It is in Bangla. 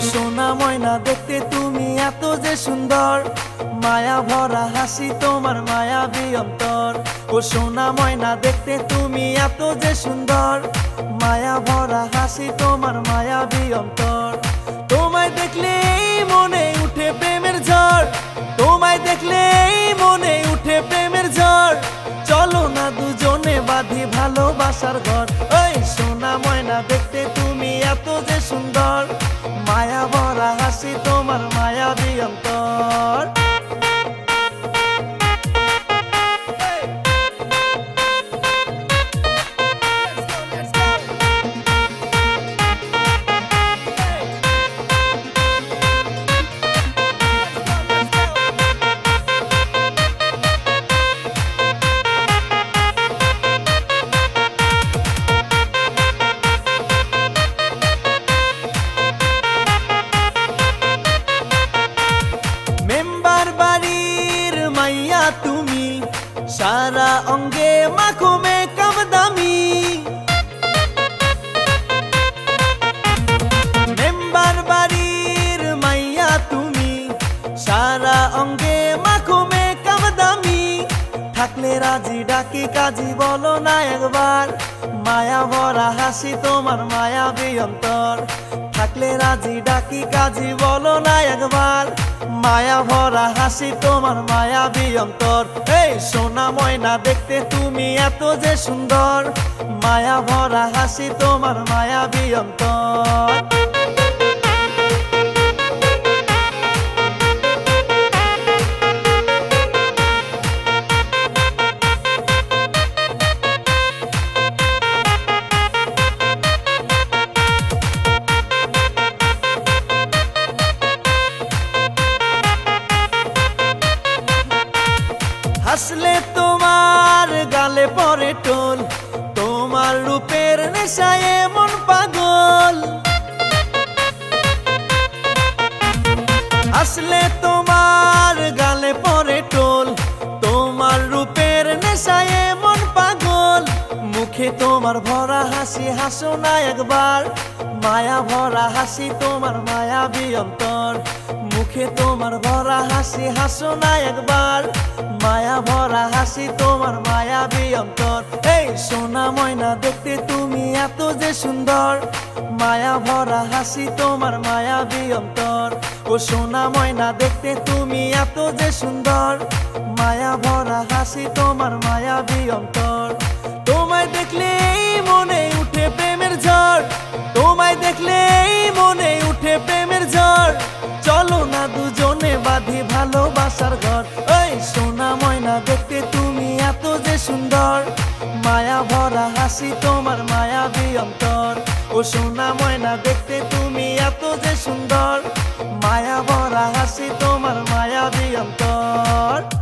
সোনা ময়না দেখতে তুমি এত যে সুন্দর। মায়া ভরা হাসি তোমার মায়া অন্তর। ও সোনা ময়না দেখতে তুমি এত যে সুন্দর। মায়া ভরা হাসি তোমার মায়া অন্তর। তোমায় দেখলে মনে উঠে প্রেমের ঝড়। তোমায় দেখলে মনে উঠে প্রেমের ঝড়। চলো না দুজনে বাঁধি ভালোবাসার ঘর। ওই সোনা ময়না দেখতে তুমি এত যে সুন্দর। মায়া ভরা হাসি তোমার মায়া অন্তর। সারা অঙ্গে মাখো মেকআপ দামি মেম্বার বাড়ির মাইয়া তুমি, সারা অঙ্গে মাখো মেকআপ দামি থাকলে রাজি ডাকি কাজী বলো না একবার, মায়া ভরা হাসি তোমার মায়া অন্তর থাকলে রাজি, ডাকি কাজী, বলো না একবার। মায়া ভরা হাসি তোমার মায়া বিয়ন্তর এই সোনা ময়না দেখতে তুমি এত যে সুন্দর। মায়া ভরা হাসি তোমার মায়া অন্তর। পরে টোল, তোমার রূপের নেশায় মন পাগল। হাসলে তোমার গালে পরে টোল, তোমার রূপের নেশায় মন পাগল। মুখে তোমার ভরা হাসি, হাসো না একবার। মায়া ভরা হাসি, তোমার মায়া অন্তর। মুখে তোমার ভরা হাসি, হাসো না একবার। মায়া ভরা হাসি, তোমার মায়া অন্তর। এই সোনা ময়না দেখতে তুমি এত যে সুন্দর। মায়া ভরা হাসি তোমার মায়া অন্তর। ও সোনা ময়না দেখতে তুমি এত যে সুন্দর। মায়া ভরা হাসি তোমার মায়া অন্তর। তোমায় দেখলে মনে উঠে প্রেমের ঝড়। তোমায় দেখলে মনে উঠে প্রেমের ঝড়। চলো না দুজনে বাঁধি ভালোবাসার ঘর। হাসি তোমার মায়াবী অন্তর। ও সোনা ময়না, দেখতে তুমি এত যে সুন্দর। মায়া ভরা হাসি তোমার মায়াবী অন্তর।